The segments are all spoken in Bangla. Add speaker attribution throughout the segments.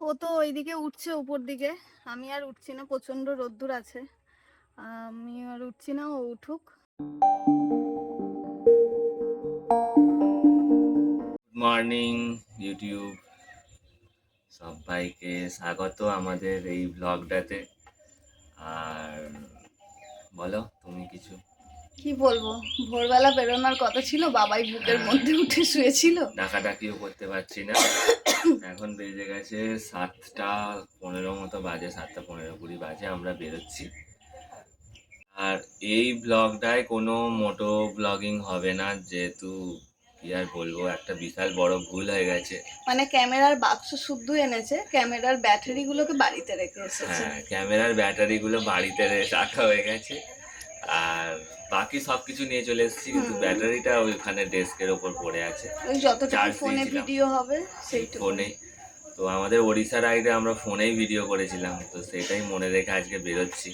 Speaker 1: ও তো ওইদিকে উঠছে উপর দিকে। আমি আর উঠছি না প্রচণ্ড রোদ্দুর আছে। আমি আর উঠছি না ও উঠুক।
Speaker 2: মর্নিং ইউটিউব সবাইকে স্বাগত আমাদের এই ব্লগটাতে আর বলো তুমি কিছু?
Speaker 1: কি বলব ভোরবেলা বেরোনোর কথা ছিল বাবাই বুকের মধ্যে উঠে শুয়েছিল।
Speaker 2: ডাকাডাকিও করতে পারছি না। এখন বেজে গেছে সাতটা পনেরো মতো বাজে সাতটা পনেরো কুড়ি বাজে আমরা বেরোচ্ছি। আর এই ব্লগটায় কোনো মোটো ব্লগিং হবে না যেহেতু কি আর বলব একটা বিশাল বড় ভুল হয়ে গেছে।
Speaker 1: মানে ক্যামেরার বাক্স শুদ্ধ এনেছে ক্যামেরার ব্যাটারি গুলোকে বাড়িতে রেখে এসেছে।
Speaker 2: হ্যাঁ ক্যামেরার ব্যাটারিগুলো বাড়িতে রাখা হয়ে গেছে। আর বাকি সব কিছু নিয়ে চলে এসেছি কিন্তু ব্যাটারিটা ওইখানে ডেস্কের ওপর পড়ে আছে। charge
Speaker 1: ফোনে। ভিডিও হবে সেইটুকু।
Speaker 2: ফোনেই তো আমাদের ওড়িশা রাইডে আমরা ফোনেই ভিডিও করেছিলাম তো সেটাই মনে রেখে আজকে বেরোচ্ছি।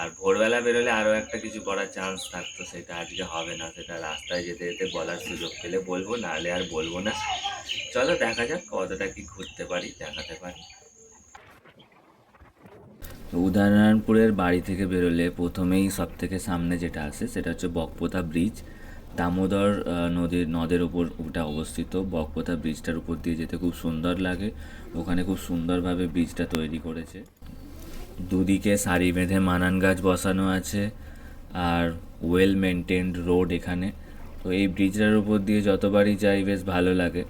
Speaker 2: আর ভোরবেলা বেরোলে আরও একটা কিছু করার চান্স থাকতো সেটা আজকে হবে না সেটা রাস্তায় যেতে যেতে বলার সুযোগ পেলে বলব নাহলে আর বলব না। চলো দেখা যাক কতটা কি ঘুরতে পারি দেখাতে পারি। উদয়নারায়ণপুরের বাড়ি থেকে বেরোলে প্রথমেই সব থেকে সামনে যেটা আসে সেটা হচ্ছে বকপোতা ব্রিজ। দামোদর নদীর, নদের ওপর ওটা অবস্থিত। বকপোতা ব্রিজটার উপর দিয়ে যেতে খুব সুন্দর লাগে। ওখানে খুব সুন্দরভাবে ব্রিজটা তৈরি করেছে। দুদিকে সারি বেঁধে মানান গাছ বসানো আছে আর ওয়েল মেনটেন্ড রোড এখানে। তো এই ব্রিজটার উপর দিয়ে যতবারই যাই, বেশ ভালো লাগে।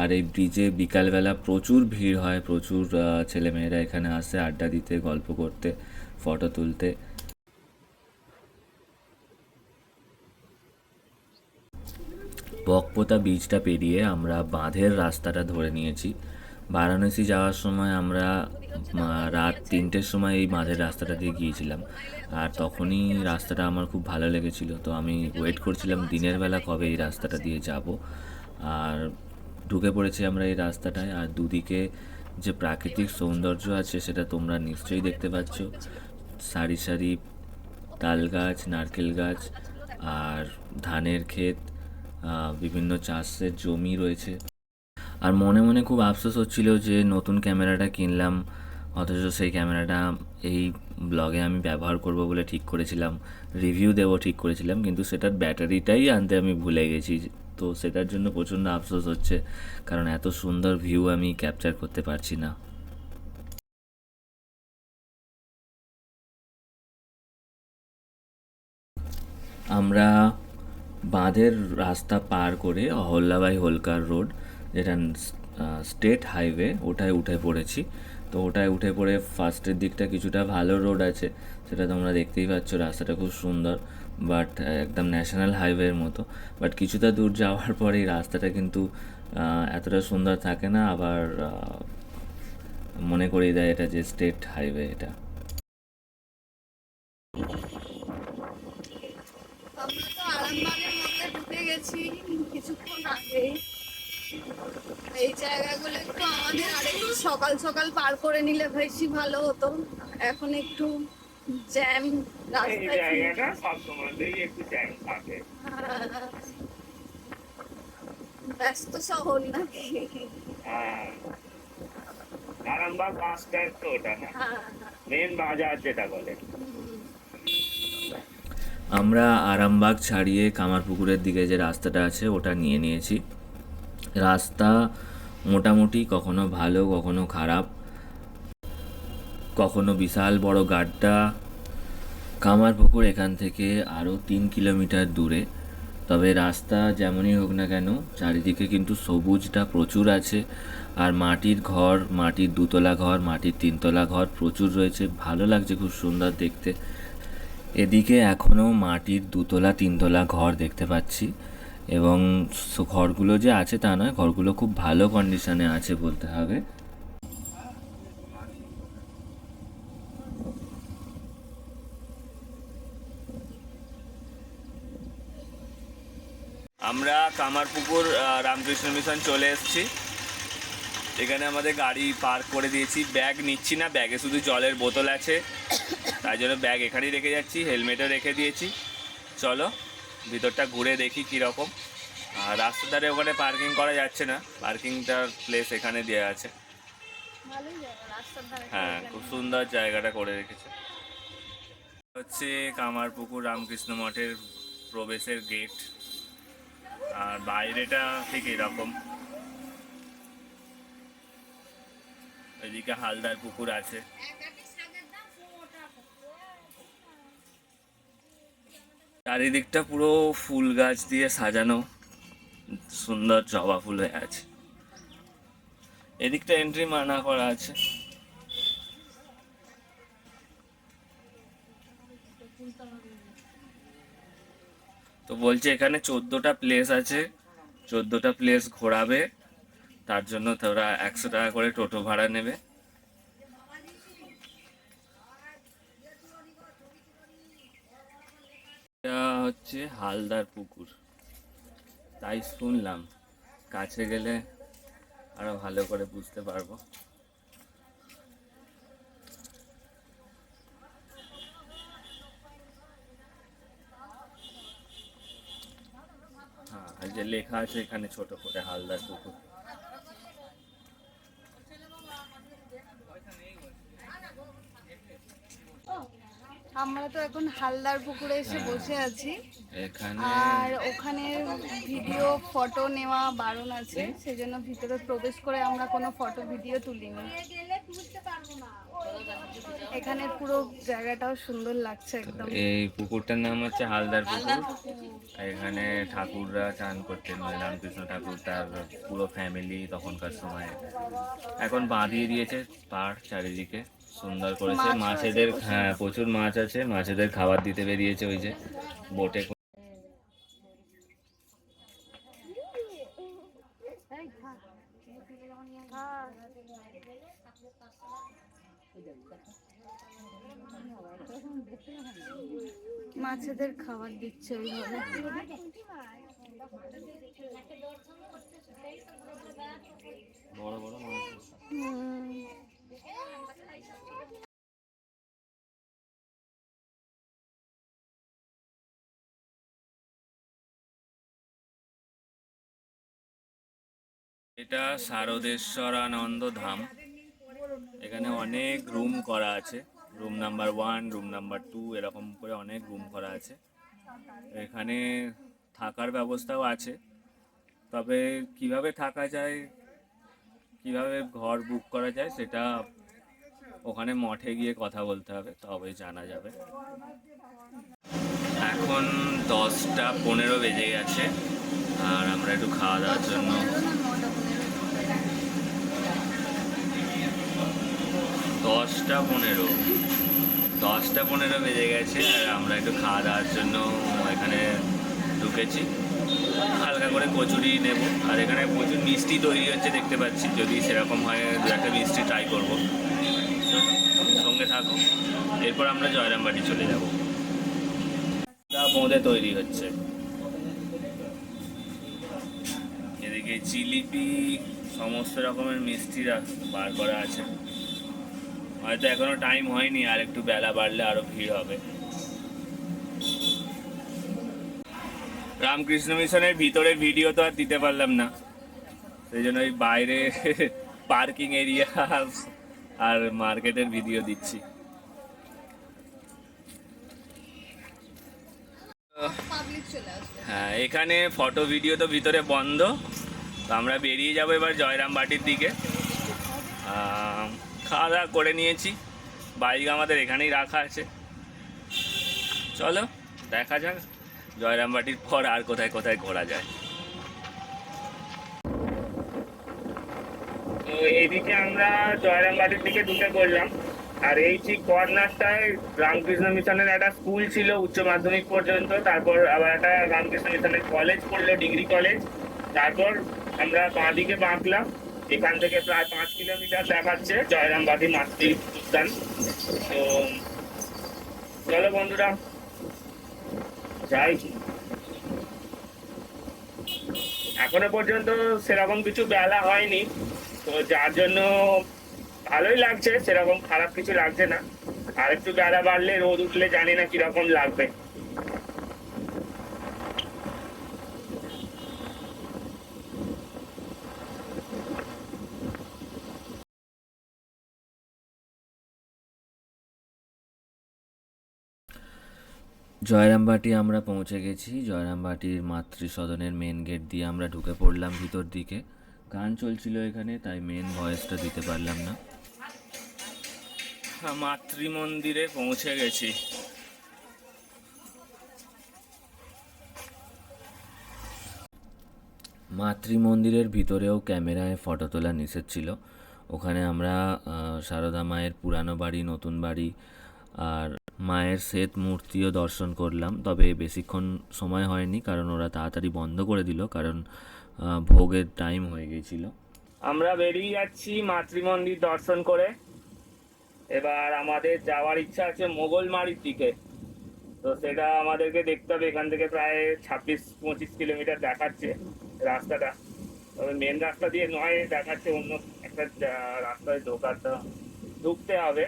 Speaker 2: আর এই ব্রিজে বিকালবেলা প্রচুর ভিড় হয়, প্রচুর ছেলেমেয়েরা এখানে আসে আড্ডা দিতে, গল্প করতে ফটো তুলতে। বকপোতা বীজটা পেরিয়ে আমরা বাঁধের রাস্তাটা ধরে নিয়েছি। বারাণসী যাওয়ার সময় আমরা রাত তিনটের সময় এই বাঁধের রাস্তাটা দিয়ে গিয়েছিলাম। আর তখনই রাস্তাটা আমার খুব ভালো লেগেছিল। তো আমি ওয়েট করছিলাম দিনের বেলা কবে এই রাস্তাটা দিয়ে যাব। আর ঢুকে পড়েছি আমরা এই রাস্তাটায়। আর দুদিকে যে প্রাকৃতিক সৌন্দর্য আছে সেটা তোমরা নিশ্চয়ই দেখতে পাচ্ছ। সারি সারি তাল গাছ, নারকেল গাছ, আর ধানের ক্ষেত বিভিন্ন চাষের জমি রয়েছে। আর মনে মনে খুব আফসোস হচ্ছিল যে নতুন ক্যামেরাটা কিনলাম, অথচ সেই ক্যামেরাটা এই ব্লগে আমি ব্যবহার করব বলে ঠিক করেছিলাম, রিভিউ দেবো ঠিক করেছিলাম, কিন্তু সেটার ব্যাটারিটাই আনতে আমি ভুলে গেছি। তো সেটার জন্য প্রচণ্ড আফসোস হচ্ছে, কারণ এত সুন্দর ভিউ আমি ক্যাপচার করতে পারছি না। আমরা বাঁধের রাস্তা পার করে অহল্যাবাই হোলকার রোড, যেটা স্টেট হাইওয়ে ওটায় উঠে পড়েছি। তো ওটায় উঠে পড়ে ফার্স্টের দিকটা কিছুটা ভালো রোড আছে, সেটা তোমরা দেখতেই পাচ্ছ, রাস্তাটা খুব সুন্দর। বাট একদম ন্যাশনাল হাইওয়ের মতো। বাট কিছুটা দূর যাওয়ার পরে এই রাস্তাটা কিন্তু এতটা সুন্দর থাকে না, আবার মনে করিয়ে দেয় এটা যে স্টেট হাইওয়ে এটা।
Speaker 1: গেছি কিছুক্ষণ এই জায়গাগুলো একটু আমাদের আরেকটু সকাল সকাল পার করে নিলে বেশি ভালো হতো। এখন একটু জ্যাম রাস্তায়
Speaker 3: জায়গাটা সবসময়তেই একটু জ্যাম থাকে।
Speaker 1: ব্যস্ত শহর নাকি?
Speaker 3: হ্যাঁ। আরামবাগ বাস স্ট্যান্ড তো ওটা না
Speaker 1: হ্যাঁ,
Speaker 3: মেন বাজার যেটা বলে।
Speaker 2: আমরা আরামবাগ ছাড়িয়ে কামারপুকুরের দিকে যে রাস্তাটা আছে ওটা নিয়ে নিয়েছি। রাস্তা মোটামুটি কখনো ভালো কখনো খারাপ। কখনো বিশাল বড় গাড্ডা কামারপুকুর এখান থেকে আরও তিন কিলোমিটার দূরে। তবে রাস্তা যেমনই হোক না কেন, চারিদিকে কিন্তু সবুজটা প্রচুর আছে। আর মাটির ঘর, মাটির দুতলা ঘর, মাটির তিনতলা ঘর প্রচুর রয়েছে। ভালো লাগছে খুব সুন্দর দেখতে। এদিকে এখনও মাটির দুতলা, তিনতলা ঘর দেখতে পাচ্ছি। এবং ঘরগুলো যে আছে তা নয়, ঘরগুলো খুব ভালো কন্ডিশনে আছে বলতে হবে আমরা কামারপুকুর রামকৃষ্ণ মিশন চলে এসেছি। এখানে আমাদের গাড়ি পার্ক করে দিয়েছি। ব্যাগ নিচ্ছি না ব্যাগে শুধু জলের বোতল আছে। তাই জন্য ব্যাগ এখানেই রেখে যাচ্ছি হেলমেটও রেখে দিয়েছি। চলো ভিতরটা ঘুরে দেখি কীরকম। আর রাস্তার ধারে ওখানে পার্কিং করা যাচ্ছে না পার্কিংটার প্লেস এখানে দেওয়া আছে। হ্যাঁ খুব সুন্দর জায়গাটা করে রেখেছে। হচ্ছে কামারপুকুর রামকৃষ্ণ মঠের প্রবেশের গেট আর বাইরেটা ঠিক এরকম। এদিকে হালদার পুকুর আছে। চারিদিকটা পুরো ফুল গাছ দিয়ে সাজানো। সুন্দর জবা ফুল হয়ে আছে। এদিকটা এন্ট্রি মানা করা আছে। তো বলছে এখানে চোদ্দোটা প্লেস আছে। চোদ্দোটা প্লেস ঘোরাবে। তার জন্য তোরা একশো টাকা করে টোটো ভাড়া নেবে। এটা হচ্ছে হালদার পুকুর। তাই শুনলাম। কাছে গেলে আরও ভালো করে বুঝতে পারব হ্যাঁ আর যে লেখা আছে এখানে ছোট করে হালদার পুকুর।
Speaker 1: আমরা তো এখন হালদার পুকুরে এসে
Speaker 2: হ্যাঁ।
Speaker 1: বসে আছি। আর ওখানে ভিডিও ফটো নেওয়া বারণ আছে। সেজন্য ভিতরে প্রবেশ করে আমরা কোনো ফটো ভিডিও তুলিনি। এখানে পুরো জায়গাটাও সুন্দর লাগছে একদম।
Speaker 2: এই পুকুরটার নাম হচ্ছে হালদার পুকুর। এখানে ঠাকুররা চান করতেন মানে রামকৃষ্ণ ঠাকুর তার পুরো ফ্যামিলি তখনকার সময়। এখন বাঁধিয়ে দিয়েছে পাড় চারিদিকে সুন্দর করেছে। মাছেদের হ্যাঁ প্রচুর মাছ আছে। মাছেদের খাবার দিতে বেরিয়েছে ওই যে বোটে করে।
Speaker 1: মাছেদের খাবার দিচ্ছে ওইভাবে
Speaker 2: বড় বড় মাছ। এটা শারদেশ্বরানন্দ ধাম। এখানে অনেক রুম করা আছে। Room number one room number two এরকম করে অনেক রুম করা আছে। এখানে থাকার ব্যবস্থাও আছে। তবে কীভাবে থাকা যায়, কীভাবে ঘর বুক করা যায় সেটা ওখানে মঠে গিয়ে কথা বলতে হবে, তবে জানা যাবে। এখন দশটা পনেরো বেজে গেছে, আর আমরা একটু খাওয়া দাওয়ার জন্য দশটা পনেরো। দশটা পনেরো বেজে গেছে, আর আমরা একটু খাওয়া দাওয়ার জন্য এখানে ঢুকেছি। হালকা করে কচুরি নেব, আর এখানে প্রচুর মিষ্টি তৈরি হচ্ছে দেখতে পাচ্ছি, যদি সেরকম হয় দু একটা মিষ্টি ট্রাই করব। সঙ্গে থাকো। এরপর আমরা জয়রামবাটি চলে যাব। বোঁদে তৈরি হচ্ছে। এদিকে জিলিপি, সমস্ত রকমের মিষ্টি বার করা আছে। হয়তো এখনও টাইম হয়নি আর একটু বেলা বাড়লে আরও ভিড় হবে। রামকৃষ্ণ মিশনের ভিতরে ভিডিও তো আর দিতে পারলাম না। সেই জন্য ওই বাইরে পার্কিং এরিয়া আর মার্কেটের ভিডিও দিচ্ছি। হ্যাঁ এখানে ফটো ভিডিও তো ভিতরে বন্ধ। তো আমরা বেরিয়ে যাব এবার জয়রাম বাটির দিকে খাওয়া দাওয়া করে নিয়েছি। বাইক আমাদের এখানেই রাখা আছে। চলো, দেখা যাক জয়রাম বাটির পর আর কোথায় কোথায় ঘোরা যায়।
Speaker 3: তো এইদিকে আমরা জয়রামবাটির দিকে ঢুকে পড়লাম। আর এই ঠিক কর্নারটায় রামকৃষ্ণ মিশনের একটা স্কুল ছিল উচ্চ মাধ্যমিক পর্যন্ত। তারপর আবার একটা রামকৃষ্ণ মিশনের কলেজ পড়ল, ডিগ্রি কলেজ তারপর আমরা বাঁ দিকে বাঁকলাম। এখান থেকে প্রায় পাঁচ কিলোমিটার দেখাচ্ছে জয়রামবাটি মাতৃ উদ্যান। তো, চলো বন্ধুরা, যাই। এখনও পর্যন্ত সেরকম কিছু বেলা হয়নি, তো যার জন্য ভালোই লাগছে, সেরকম খারাপ কিছু লাগছে না। আর একটু বেলা বাড়লে রোদ উঠলে জানি না কীরকম লাগবে।
Speaker 2: জয়রামবাটি আমরা পৌঁছে গেছি। জয়রামবাটির মাতৃসদনের মেন গেট দিয়ে আমরা ঢুকে পড়লাম ভিতর দিকে। গান চলছিল এখানে তাই মেন ভয়েসটা দিতে পারলাম না। মাতৃ মন্দিরে পৌঁছে গেছি। মাতৃ মন্দিরের ভিতরেও ক্যামেরায় ফটো তোলা নিষেধ ছিল। ওখানে আমরা সারদা মায়ের পুরানো বাড়ি নতুন বাড়ি আর মায়ের শ্বেত মূর্তিও দর্শন করলাম, তবে বেশিক্ষণ সময় হয়নি কারণ ওরা তাড়াতাড়ি বন্ধ করে দিল কারণ ভোগের টাইম হয়ে গিয়েছিল।
Speaker 3: আমরা বেরিয়ে যাচ্ছি মাতৃ মন্দির দর্শন করে। এবার আমাদের যাওয়ার ইচ্ছা আছে মোগল মোগলমারির দিকে। তো সেটা আমাদেরকে দেখতে হবে, এখান থেকে প্রায় ছাব্বিশ, পঁচিশ কিলোমিটার দেখাচ্ছে রাস্তাটা। তবে মেন রাস্তা দিয়ে নয়, দেখাচ্ছে অন্য একটা রাস্তায় ঢোকাতে ঢুকতে হবে।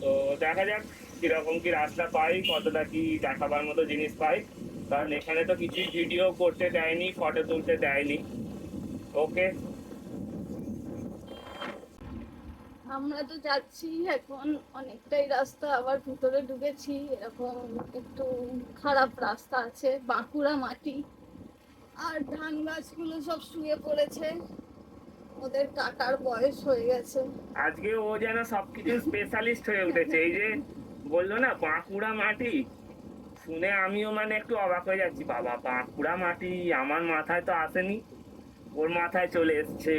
Speaker 3: তো দেখা যাক কীরকম কি রাস্তা পাই কতটা কি দেখাবার মতো জিনিস পাই। কারণ এখানে তো কিছুই ভিডিও করতে দেয়নি ফটো তুলতে দেয়নি। ওকে
Speaker 1: আমরা তো যাচ্ছি এখন অনেকটাই রাস্তা আবার ভিতরে ঢুকেছি। এরকম একটু খারাপ রাস্তা আছে বাঁকুড়া মাটি। আর ধান গাছগুলো সব শুয়ে পড়েছে। ওদের কাটার বয়স হয়ে গেছে।
Speaker 3: আজকে ও যেন সবকিছু স্পেশালিস্ট হয়ে উঠেছে। এই যে বলল না বাঁকুড়া মাটি? শুনে আমিও মানে একটু অবাক হয়ে যাচ্ছি। বাবা বাঁকুড়া মাটি আমার মাথায় তো আসেনি। ওর মাথায় চলে এসছে।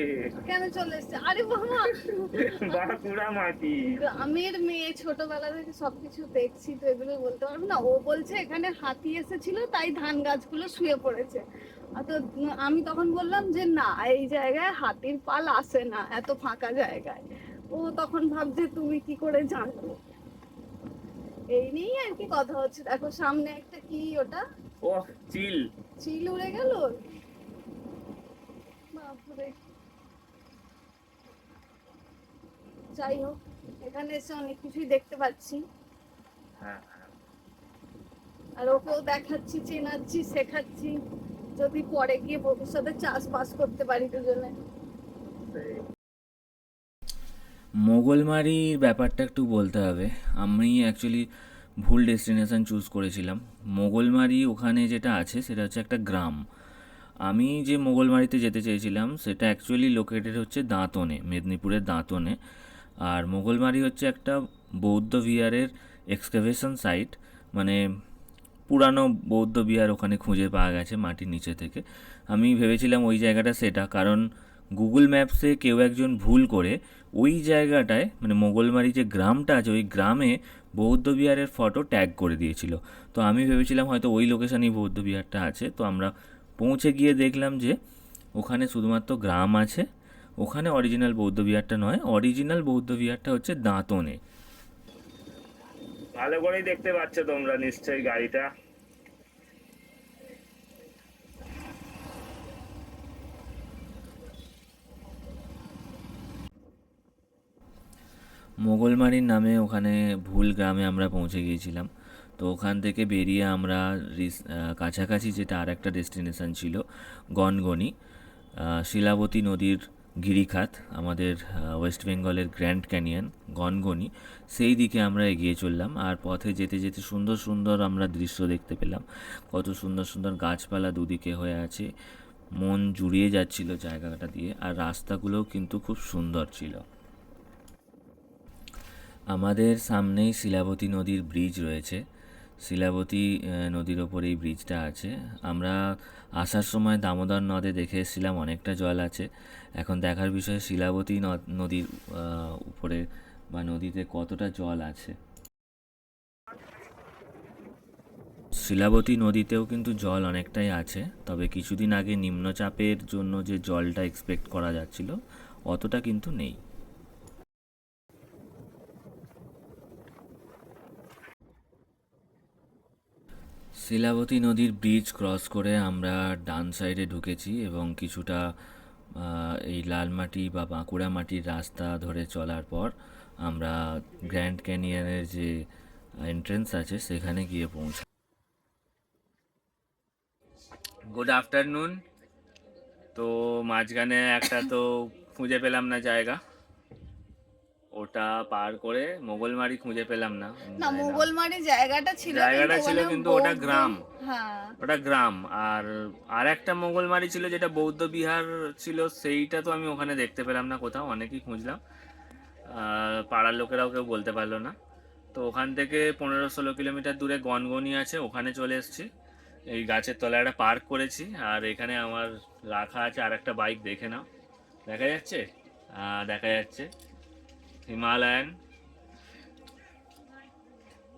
Speaker 1: কেন চলে এসছে? আরে বাবা!
Speaker 3: বাঁকুড়া মাটি।
Speaker 1: গ্রামের মেয়ে ছোটবেলা থেকে সবকিছু দেখছি তো এগুলো বলতে পারব না। ও বলছে এখানে হাতি এসেছিল তাই ধান গাছগুলো শুয়ে পড়েছে। আর তো আমি তখন বললাম যে না এই জায়গায় হাতির পাল আসে না এত ফাঁকা জায়গায়। ও তখন ভাবছে তুমি কি করে জানলো? এই নিয়েই আর কি কথা হচ্ছে। দেখো সামনে একটা কি ওটা?
Speaker 3: ও চিল।
Speaker 1: চিল উড়ে গেল? বাপরে। যাই হোক এখানে এসে অনেক কিছুই দেখতে পাচ্ছি।
Speaker 3: হ্যাঁ
Speaker 1: আর ওকেও দেখাচ্ছি চেনাচ্ছি শেখাচ্ছি যদি পরে গিয়ে ভবিষ্যতে চাষবাস করতে পারি দুজনে।
Speaker 2: মোগলমারির ব্যাপারটা একটু বলতে হবে। আমি অ্যাকচুয়ালি ভুল ডেস্টিনেশন চুজ করেছিলাম। মোগলমারি ওখানে যেটা আছে, সেটা হচ্ছে একটা গ্রাম। আমি যে মোগলমারিতে যেতে চেয়েছিলাম, সেটা অ্যাকচুয়ালি লোকেটেড হচ্ছে দাঁতনে, মেদিনীপুরের দাঁতনে। আর মোগলমারি হচ্ছে একটা বৌদ্ধ বিহারের এক্সকাভেশন সাইট মানে পুরানো বৌদ্ধ বিহার ওখানে খুঁজে পাওয়া গেছে মাটির নিচে থেকে। আমি ভেবেছিলাম ওই জায়গাটা সেটা, কারণ গুগল ম্যাপসে কেউ একজন ভুল করে ওই জায়গাটায় মানে মোগলমারি যে গ্রামটা আছে, ওই গ্রামে বৌদ্ধ বিহারের ফটো ট্যাগ করে দিয়েছিল। তো আমি ভেবেছিলাম হয়তো ওই লোকেশানেই বৌদ্ধ বিহারটা আছে। তো আমরা পৌঁছে গিয়ে দেখলাম যে ওখানে শুধুমাত্র গ্রাম আছে, ওখানে অরিজিনাল বৌদ্ধ বিহারটা নয় অরিজিনাল বৌদ্ধ বিহারটা হচ্ছে দাঁতনে।
Speaker 3: ভালো করেই দেখতে পাচ্ছ তোমরা নিশ্চয়ই গাড়িটা।
Speaker 2: মোগলমারির নামে ওখানে ভুল গ্রামে আমরা পৌঁছে গিয়েছিলাম। তো ওখান থেকে বেরিয়ে আমরা কাছাকাছি যেটা আর একটা ডেস্টিনেশন ছিল, গনগনি শিলাবতী নদীর গিরিখাত, আমাদের ওয়েস্ট বেঙ্গলের গ্র্যান্ড ক্যানিয়ন, গনগনি, সেই দিকে আমরা এগিয়ে চললাম আর পথে যেতে যেতে সুন্দর সুন্দর আমরা দৃশ্য দেখতে পেলাম। কত সুন্দর সুন্দর গাছপালা দুদিকে হয়ে আছে, মন জুড়িয়ে যাচ্ছিল জায়গাটা দিয়ে আর রাস্তাগুলোও কিন্তু খুব সুন্দর ছিল। আমাদের সামনেই শিলাবতী নদীর ব্রিজ রয়েছে। শিলাবতী নদীর ওপর এই ব্রিজটা আছে। আমরা আসার সময় দামোদর নদে দেখে এসেছিলাম, অনেকটা জল আছে। এখন দেখার বিষয় শিলাবতী নদ- নদীর উপরে বা নদীতে কতটা জল আছে। শিলাবতী নদীতেও কিন্তু জল অনেকটাই আছে, তবে কিছুদিন আগে নিম্নচাপের জন্য যে জলটা এক্সপেক্ট করা যাচ্ছিল, অতটা কিন্তু নেই। শিলাবতী নদীর ব্রিজ ক্রস করে আমরা ডান সাইডে ঢুকেছি এবং কিছুটা এই লালমাটি বা বাঁকুড়া মাটির রাস্তা ধরে চলার পর আমরা গ্র্যান্ড ক্যানিয়নের যে এন্ট্রেন্স আছে সেখানে গিয়ে পৌঁছা গুড আফটারনুন তো মাঝখানে একটা তো খুঁজে পেলাম না জায়গা। ওটা পার করে মোগলমারি খুঁজে পেলাম না।
Speaker 1: না মোগলমারি জায়গাটা ছিল
Speaker 2: জায়গাটা
Speaker 1: কিন্তু
Speaker 2: ছিল কিন্তু ওটা গ্রাম।
Speaker 1: হ্যাঁ।
Speaker 2: ওটা গ্রাম। আর আর একটা মোগলমারি ছিল যেটা বৌদ্ধ বিহার ছিল সেইটা তো আমি ওখানে দেখতে পেলাম না কোথাও অনেকেই খুঁজলাম। আর পাড়ার লোকেরাও কেউ বলতে পারল না। তো ওখান থেকে পনেরো ষোলো কিলোমিটার দূরে গনগনি আছে ওখানে চলে এসেছি। এই গাছের তলায় একটা পার্ক করেছি আর এখানে আমার রাখা আছে আর একটা বাইক দেখে নাও। দেখা যাচ্ছে? দেখা যাচ্ছে। হিমালয়ান।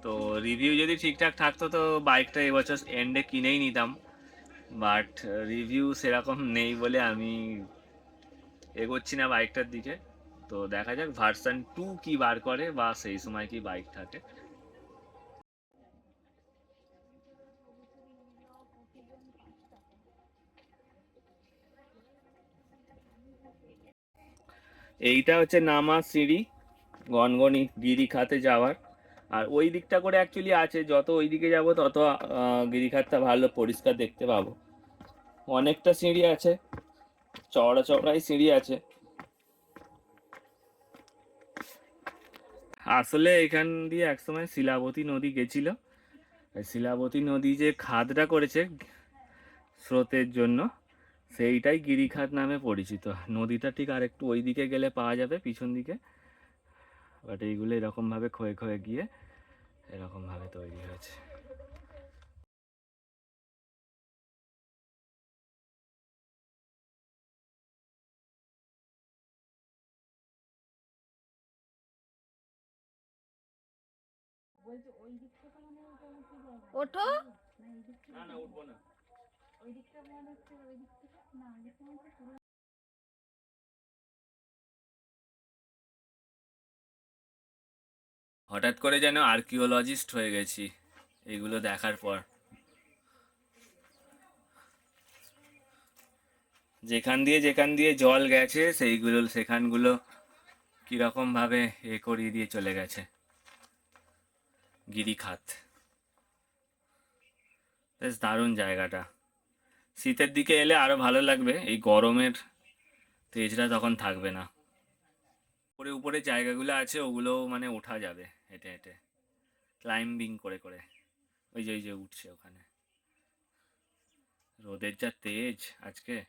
Speaker 2: তো রিভিউ যদি ঠিকঠাক থাকতো তো বাইকটা এবছর এন্ডে কিনেই নিতাম। বাট রিভিউ সেরকম নেই বলে আমি এগোচ্ছি না বাইকটার দিকে। তো দেখা যাক ভার্সন টু কি বার করে বা সেই সময় কি বাইক থাকে। এইটা হচ্ছে নামা সিঁড়ি। গনগনি গিরিখাতে যাওয়ার। আর ওই দিকটা করে অ্যাকচুয়ালি আছে, যত ওই দিকে যাব তত গিরিখাতটা ভালো পরিষ্কার দেখতে পাবো। অনেকটা সিঁড়ি আছে, চওড়া চওড়াই সিঁড়ি আছে। আসলে এখান দিয়ে একসময় শিলাবতী নদী গেছিল। শিলাবতী নদী যে খাদটা করেছে স্রোতের জন্য, সেইটাই গিরিখাত নামে পরিচিত। নদীটা ঠিক আর একটু ওই দিকে গেলে পাওয়া যাবে, পিছন দিকে। বাট এইগুলো এরকমভাবে ক্ষয়ে ক্ষয়ে গিয়ে এরকমভাবে তৈরি হয়েছে।
Speaker 1: ওঠো।
Speaker 2: না না উঠবো না। হঠাৎ করে যেন আর্কিওলজিস্ট হয়ে গেছি, এগুলো দেখার পর। যেখান দিয়ে যেখান দিয়ে জল গেছে, সেইগুলো, সেখানগুলো কীরকম ভাবে এ করিয়ে দিয়ে চলে গেছে। গিরিখাত। বেশ দারুণ জায়গাটা। শীতের দিকে এলে আরও ভালো লাগবে, এই গরমের তেজটা তখন থাকবে না। উপরে উপরে জায়গাগুলো আছে ওগুলো মানে ওঠা যাবে। হেঁটে হেঁটে। ক্লাইম্বিং করে করে। ওই যে ওই যে উঠছে ওখানে। রোদের যা তেজ আজকে।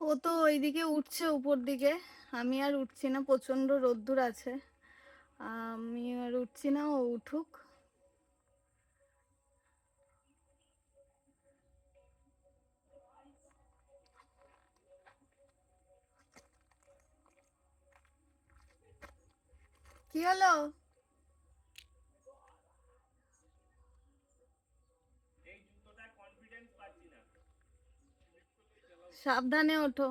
Speaker 1: ও তো ওইদিকে উঠছে উপর দিকে। আমি আর উঠছি না প্রচণ্ড রোদ্দুর আছে। আমি আর উঠছি না, ও উঠুক। কি হলো? সাবধানে ওঠো।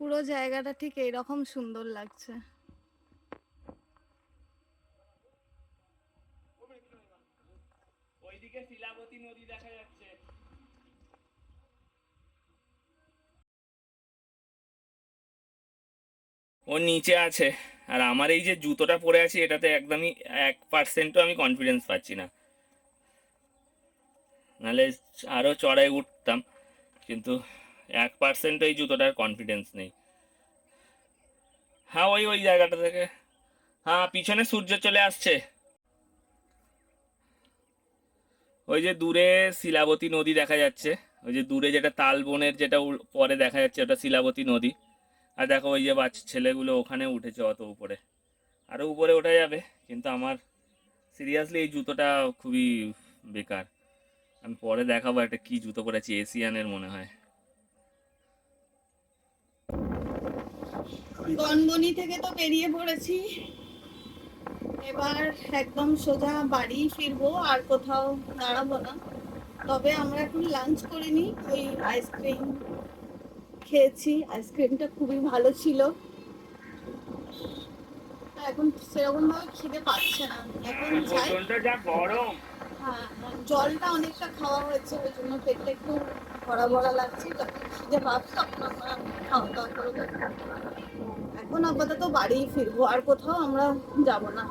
Speaker 1: পুরো জায়গাটা ঠিক এইরকম সুন্দর লাগছে
Speaker 2: ওইদিকে শিলাবতী নদী দেখা যাচ্ছে ও নিচে আছে। আর আমার এই যে জুতোটা পরে আছে, এটাতে একদমই এক পার্সেন্টও আমি কনফিডেন্স পাচ্ছি না। নাহলে আরও চড়াই উঠতাম, কিন্তু এক পার্সেন্ট এই জুতোটার কনফিডেন্স নেই। হ্যাঁ ওই ওই জায়গাটা থেকে। হ্যাঁ পিছনে সূর্য চলে আসছে। ওই যে দূরে শিলাবতী নদী দেখা যাচ্ছে। ওই যে দূরে যেটা তালবনের যেটা পরে দেখা যাচ্ছে, ওটা শিলাবতী নদী। আর দেখো ওই যে বাচ্চা ছেলেগুলো ওখানে উঠেছে অত উপরে। আরও উপরে ওঠা যাবে, কিন্তু আমার সিরিয়াসলি এই জুতোটা খুবই বেকার। আমি পরে দেখাবো একটা কি জুতো পরেছি, এশিয়ানের মনে হয়।
Speaker 1: গনগনি থেকে তো বেরিয়ে পড়েছি। এবার একদম সোজা বাড়ি ফিরবো, আর কোথাও দাঁড়াবো না। তবে আমরা এখন লাঞ্চ করিনি ওই আইসক্রিম খেয়েছি আইসক্রিমটা খুবই ভালো ছিল। এখন সেরকম ভাবে খিদে পাচ্ছে না। এখন
Speaker 3: যা গরম।
Speaker 1: হ্যাঁ জলটা অনেকটা খাওয়া হয়েছে ওই জন্য পেটটা একটু ভরা ভরা লাগছে। যখন খিদে পাবে তখন আমরা খাওয়া দাওয়া এখন আপাতত বাড়িই ফিরবো আর কোথাও আমরা যাব না।